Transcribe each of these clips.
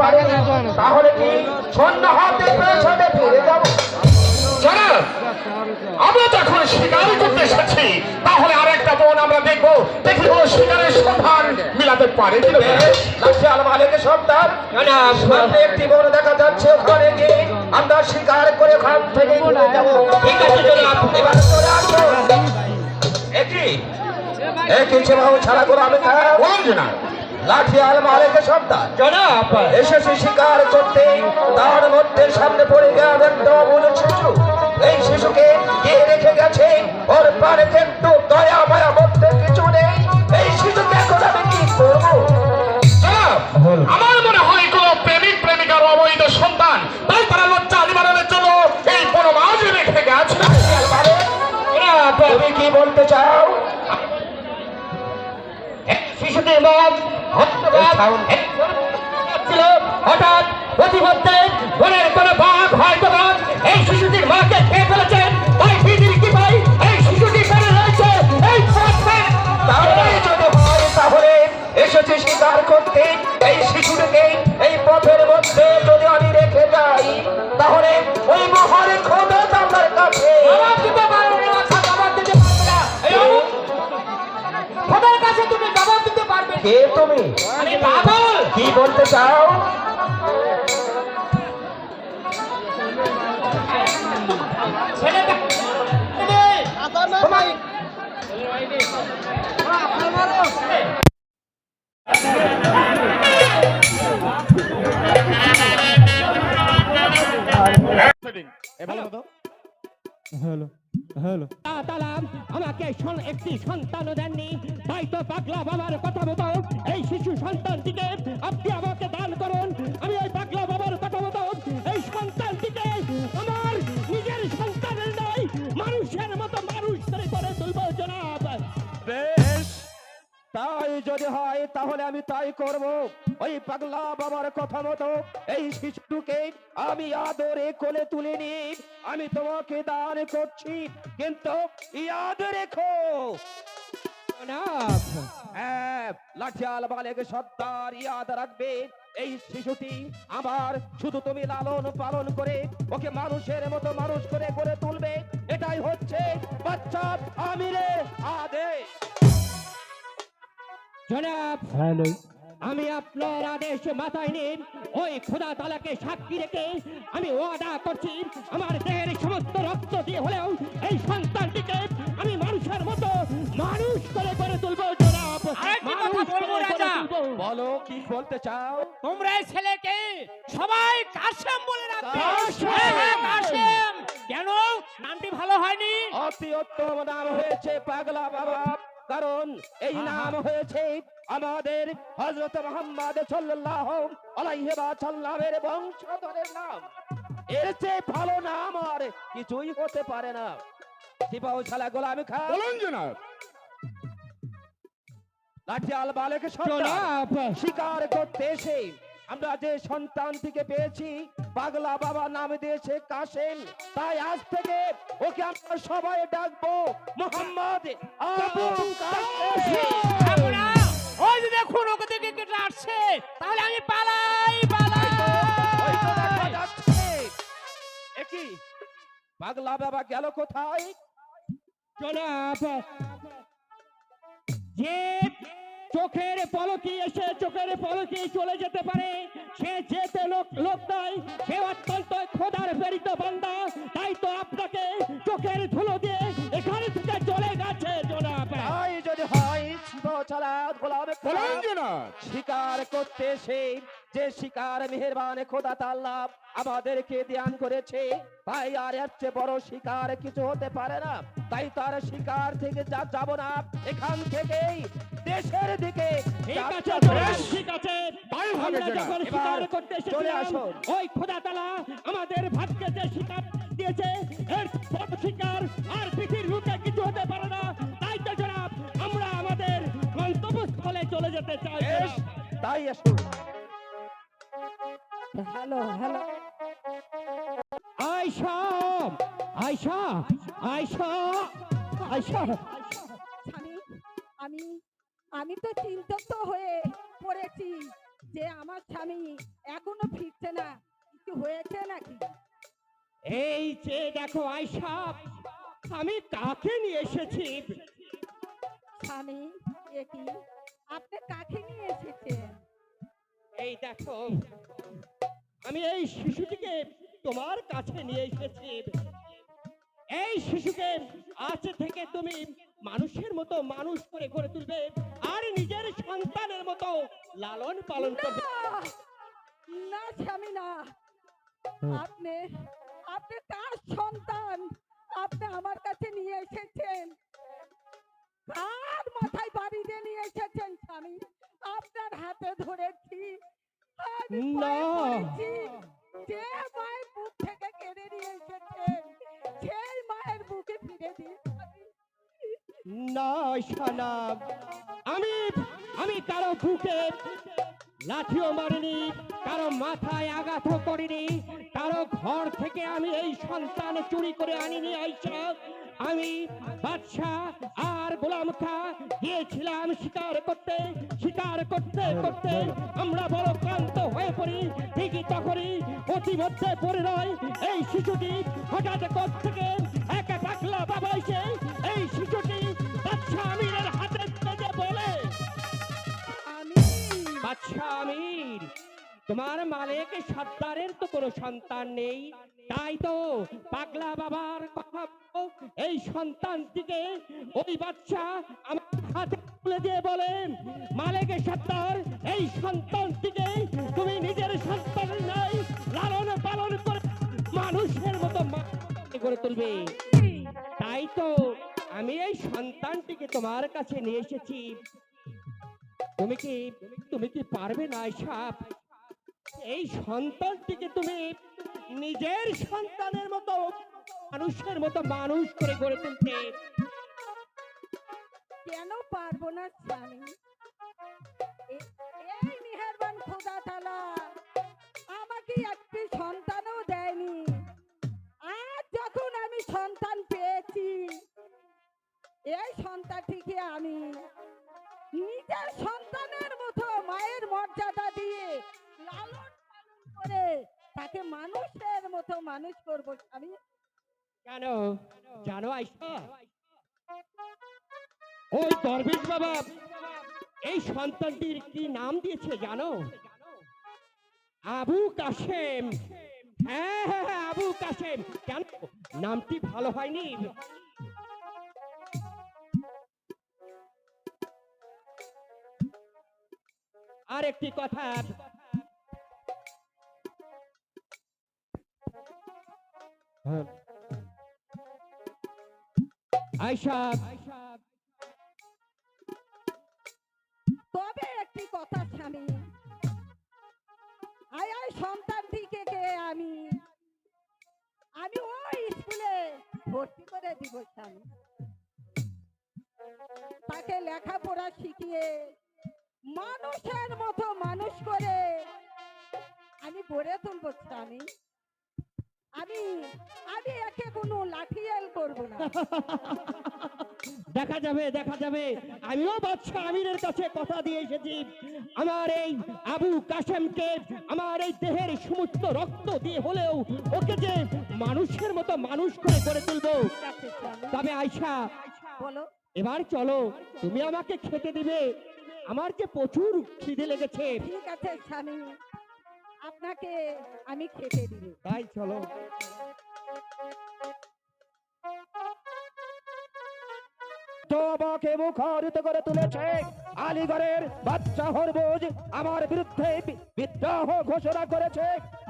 পারেনি। তাহলে কি সন্ধ্যা হাতে পেছনে ফিরে যাব জানা আমরা তো এখন শিকার করতে এসেছি তাহলে আর একটা বোন আমরা দেখব। দেখি ও শিকারের সন্ধান মিলাতে পারে কি না লাঠি আলমালেকে সর্দার সামনে একটি বড় দেখা যাচ্ছে ওখানে গিয়ে। আমরা শিকার করে ওখান থেকে যাব। ঠিক আছে। জনাব চলে একই একই ছাড়া করে আমি বলুন না লাঠি আলমালেকে সর্দার জনাব। এসেছে শিকার করতে তার মধ্যে সামনে পড়ে গেল একটা অবুঝ শিশু। এই শিশুকে কে রেখে গেছে? ওর পারে কিন্তু দয়া মায়া মধ্যে কিছু নেই। এই শিশুকে এখন আমি কি করব? আমার মনে হয় কোন প্রেমিক প্রেমিকার অবৈধ সন্তান তাই তারা লজ্জা নিবারণের জন্য এই বনমাজ রেখে গেছে। তুমি কি বলতে চাও? শিশুটির মত ছিল হঠাৎ প্রতিমধ্যে বনের কোনো বাঘ হয়তো এই শিশুটির মাকে খেয়ে ফেলেছেন তুমি। কি বলতে চাও? ছেলেটা তোমার তাআলা আমাকে একটি সন্তান দেননি। তাই তো পাগলা বাবার কথা মতো এই শিশু সন্তানটিকে আপনি আমাকে দান করুন। আমি ওই পাগলা বাবার তাই যদি হয় তাহলে আমি তাই করব। ওই পাগলা বাবার কথা মতো এই শিশুকে আমি আদরে কোলে তুলে নি আমি তোমাকে দান করছি কিন্তু ইয়াদ রেখো। হ্যাঁ, লাঠিয়াল বালেকে সত্তার ইয়াদ রাখবে। এই শিশুটি আমার শুধু তুমি লালন পালন করে ওকে মানুষের মতো মানুষ করে করে তুলবে। এটাই হচ্ছে বাচ্চা আমিরের জনাব আমি আপনার আদেশ মাথায় নিয়ে ওই খোদা তালাকে সাক্ষী রেখে আমি ওয়াদা করছি আমার দেহের সমস্ত রক্ত দিয়ে হলেও এই সন্তানটিকে আমি মানুষের মতো মানুষ করে করে তুলবো জনাব। বলো কি বলতে চাও? তোমরা এই ছেলেকে সবাই কাশেম বলে রাখবে কাশেম! হ্যাঁ, হ্যাঁ, কাশেম। কেন? নামটি ভালো হয়নি। অতি উত্তম নাম হয়েছে পাগলা বাবা। কারণ এই নাম হয়েছে আমাদের হযরত মুহাম্মদ সাল্লাল্লাহু আলাইহি ওয়াসাল্লামের বংশধরের নাম। এর চেয়ে ভালো নাম আর কিছুই হতে পারে না। সিপাহ শালা গোলামি খা বলুন না লাঠিয়াল বালেকে সন্তান শিকার করতে এসে আমরা যে সন্তানটিকে পেয়েছি পাগলা বাবা নাম দিয়েছে কাসেম তাই আজ থেকে ওকে আমরা সবাই ডাকবো মোহাম্মদ আবু ওই যে দেখুন ওকে দেখে কেটে আসছে। তাহলে আমি পালাই পালাই। যাচ্ছে। এ কি? পাগলা বাবা গেল কোথায়? জনাব যে চোখের পলকি এসে চোখের পলকি চলে যেতে পারে। সে যেতে লোক লোক নয় সে অত্যন্ত খোদার প্রেরিত বান্দা। তাই তো আপনাকে চোখের ধুলো দিয়ে এখানে থেকে চলে গেছে জোড়া তাই যদি হয় ছাড়া যে না শিকার করতে এসে যে শিকার মেহেরবান খোদা তাল্লাহ আমাদেরকে ধ্যান করেছে। তাই আর এর চেয়ে বড় শিকার কিছু হতে পারে না। তাই তার শিকার থেকে যা যাব না এখান থেকেই দেশের দিকে ঠিক আছে ঠিক আছে। হবে আমরা যখন শিকার করতে চলে আসুন। ওই খোদা তালা আমাদের ভাগ্যে যে শিকার দিয়েছে এর বড় শিকার আর পৃথিবীর রূপে কিছু হতে পারে যেতে চাই তাই আসুন হ্যালো হ্যালো। আয়শা আয়শা আয়শা আয়শা। স্বামী আমি আমি তো চিন্তিত হয়ে পড়েছি যে আমার স্বামী এখনও ফিরছে না। কিছু হয়েছে নাকি? এই যে দেখো আয়সা আমি কাকে নিয়ে এসেছি? স্বামী এ কি? আপনি কাকে নিয়ে এসেছেন? এই দেখো আমি এই শিশুটিকে তোমার কাছে নিয়ে এসেছি। এই শিশুকে আজ থেকে তুমি মানুষের মতো মানুষ করে গড়ে তুলবে আর নিজের সন্তানের মতো লালন পালন করবে। না স্বামী না। আপনি আপনি কার সন্তান? আপনি আমার কাছে নিয়ে এসেছেন। কার মাথায় বাড়ি দিয়ে নিয়ে এসেছেন স্বামী আপনার হাতে ধরেছি আমি যে মায়ের বুক থেকে কেড়ে নিয়ে এসেছেন সেই মায়ের বুকে ফিরে দিন না আমি আমি কারও বুকে লাঠিও মারিনি কারও মাথায় আঘাতও করিনি কারও ঘর থেকে আমি এই সন্তান চুরি করে আনিনি আইসা। আমি বাদশাহ আর গোলাম খা, গিয়েছিলাম শিকার করতে শিকার করতে করতে। আমরা বড় ক্লান্ত হয়ে পড়ি, ঠিকই তখনই অতিমধ্যে পড়ে রয়। এই শিশুটি হঠাৎ কর থেকে একা পাকলা বাবা তোমার মালিক সর্দারের তো কোনো সন্তান নেই। তাই তো পাগলা বাবার কথা এই সন্তানটিকে ওই বাচ্চা আমার হাতে তুলে দিয়ে বলে, মালিক সর্দার, এই সন্তানটিকে তুমি নিজের সন্তান নাই, লালন পালন করে মানুষের মতো করে তুলবে। তাই তো আমি এই সন্তানটিকে তোমার কাছে নিয়ে এসেছি। তুমি কি তুমি কি পারবে না সাপ এই সন্তানটিকে তুমি নিজের সন্তানের মতো, মানুষের মতো মানুষ করে গড়ে তুলতে। কেন পারব না স্বামী? এই মেহেরবান খোদা তালা আমাকে একটি সন্তানও দেয়নি। মানুষের মতো মানুষ করব। স্বামী কেন? জানো আইসা ওই দরবেশ বাবা এই সন্তানটির কি নাম দিয়েছে জানো? আবু কাশেম। হ্যাঁ হ্যাঁ হ্যাঁ আবু কাশেম। কেন? নামটি ভালো হয়নি। আর একটি কথা। হ্যাঁ। তবে একটি কথা স্বামী। আয় আয় সন্তানটিকে কে আমি? আমি ওই স্কুলে ভর্তি করে দিব স্বামী। তাকে লেখাপড়া শিখিয়ে মানুষের মতো মানুষ করে আমি গড়ে তুলবো স্বামী। আমি আমি একে কোনো লাঠিয়াল করব না। দেখা যাবে দেখা যাবে। আমিও বাদশা আমিরের কাছে কথা দিয়ে এসেছি। আমার এই আবু কাশেমকে আমার এই দেহের সমস্ত রক্ত দিয়ে হলেও ওকে যে মানুষের মতো মানুষ করে গড়ে তুলবো তবে আয়সা বলো। এবার চলো তুমি আমাকে খেতে দিবে। আমার যে প্রচুর খিদে লেগেছে। ঠিক আছে স্বামী। আপনাকে আমি খেতে দিব। তাই চলো। তো আমাকে মুখরিত করে তুলেছে আলিগড়ের বাচ্চা হরবুজ আমার বিরুদ্ধে বিদ্রোহ ঘোষণা করেছে।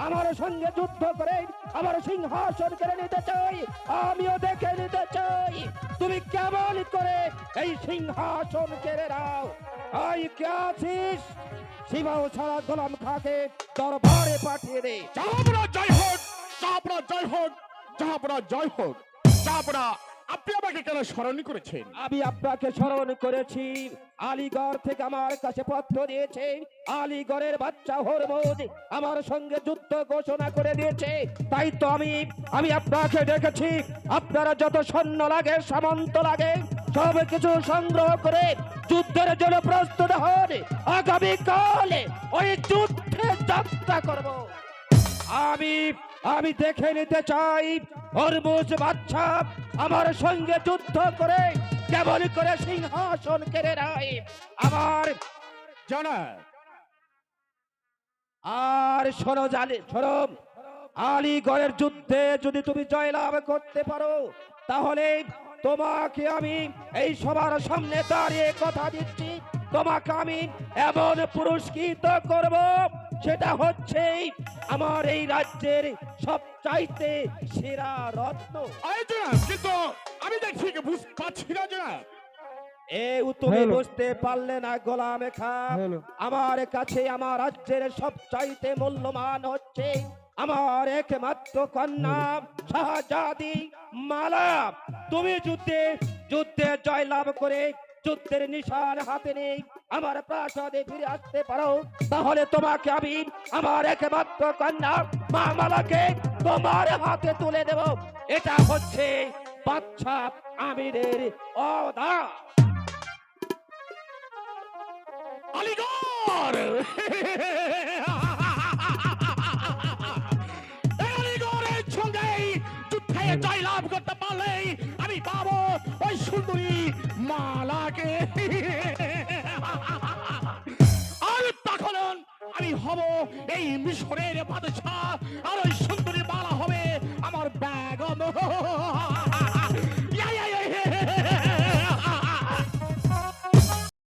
আমার সঙ্গে যুদ্ধ করে আমার সিংহাসন কেড়ে নিতে চাই। আমিও দেখে নিতে চাই। তুমি কেমন করে এই সিংহাসন কেড়ে নাও? আই কে আছিস? শিবাও ছাড়া গোলাম খাকে দরবারে পাঠিয়ে দে। চাপড়া জয় হোক চাপড়া জয় হোক চাপড়া জয় হোক। চাপড়া আপনি আমাকে কেন স্মরণ করেছেন? আমি আপনাকে স্মরণ করেছি আলিগড় থেকে আমার কাছে পত্র দিয়েছে। আলিগড়ের বাচ্চা হরমোজ আমার সঙ্গে যুদ্ধ ঘোষণা করে দিয়েছে। তাই তো আমি আমি আপনাকে ডেকেছি। আপনারা যত সৈন্য লাগে সামন্ত লাগে সব কিছু সংগ্রহ করে যুদ্ধের জন্য প্রস্তুত হন। আগামী কালে ওই যুদ্ধে যাত্রা করব। আমি আমি দেখে নিতে চাই, হরমুজ বাচ্চা আমার সঙ্গে যুদ্ধ করে কেমন করে সিংহাসন কেড়ে নেয়। আমার জনাব, আর শোনো জানি, শোনো, আলীগড়ের যুদ্ধে যদি তুমি জয়লাভ করতে পারো, তাহলে তোমাকে আমি এই সবার সামনে দাঁড়িয়ে কথা দিচ্ছি। তোমাকে আমি এমন পুরস্কৃত করব সেটা হচ্ছে আমার এই রাজ্যের সব চাইতে সেরা রত্ন। কিন্তু আমি দেখছি বুঝতে পারছি না জনাব। এ তুমি বুঝতে পারলে না গোলামে খা। আমার কাছে আমার রাজ্যের সবচাইতে মূল্যমান হচ্ছে আমার একমাত্র কন্যা শাহজাদি মালা। তুমি যুদ্ধে যুদ্ধে জয়লাভ করে, যুদ্ধের নিশান হাতে নেই আমার প্রাসাদে ফিরে আসতে পারো। তাহলে তোমাকে আমি আমার একমাত্র কন্যা মা মালাকে তোমার হাতে তুলে দেব। এটা হচ্ছে বাচ্চা আমিরের অদা। আলিগড়! জয়লাভ করতে পারলেই আমি পাবো ওই সুন্দরী মালাকে। আর তখন আমি হব এই মিশরের বাদশাহ, আর ওই